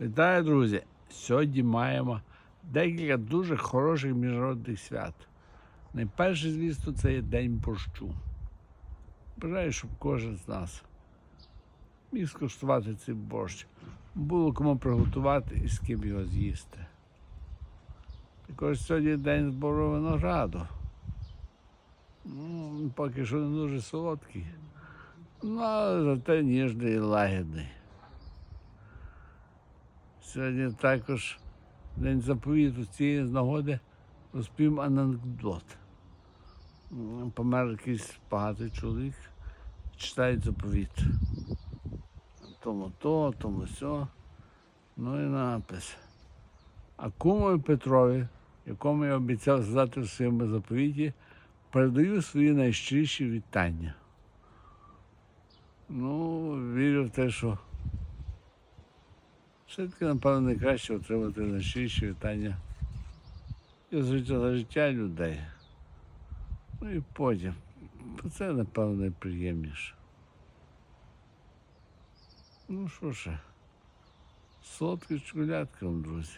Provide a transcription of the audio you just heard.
Вітаю, друзі! Сьогодні маємо декілька дуже хороших міжнародних свят. Найперше, звісно, це є День борщу. Бажаю, щоб кожен з нас міг скуштувати цей борщ. Було кому приготувати і з ким його з'їсти. Також сьогодні день збору винограду. Ну, поки що не дуже солодкий, ну, але зате ніжний і лагідний. Сьогодні також день заповіту з цієї нагоди розповім анекдот. Помер якийсь багатий чоловік, читає заповіт. Тому то, тому сьо. Ну і напис. А кумові Петрові, якому я обіцяв сказати в своєму заповіті, передаю свої найщиріші вітання. Ну, вірю в те, що все-таки, напевно, найкраще отримати найщиріші вітання і за життя, людей. Ну і потім. Це, напевно, найприємніше. Ну що ще? Солодкі чоколядки вам, друзі.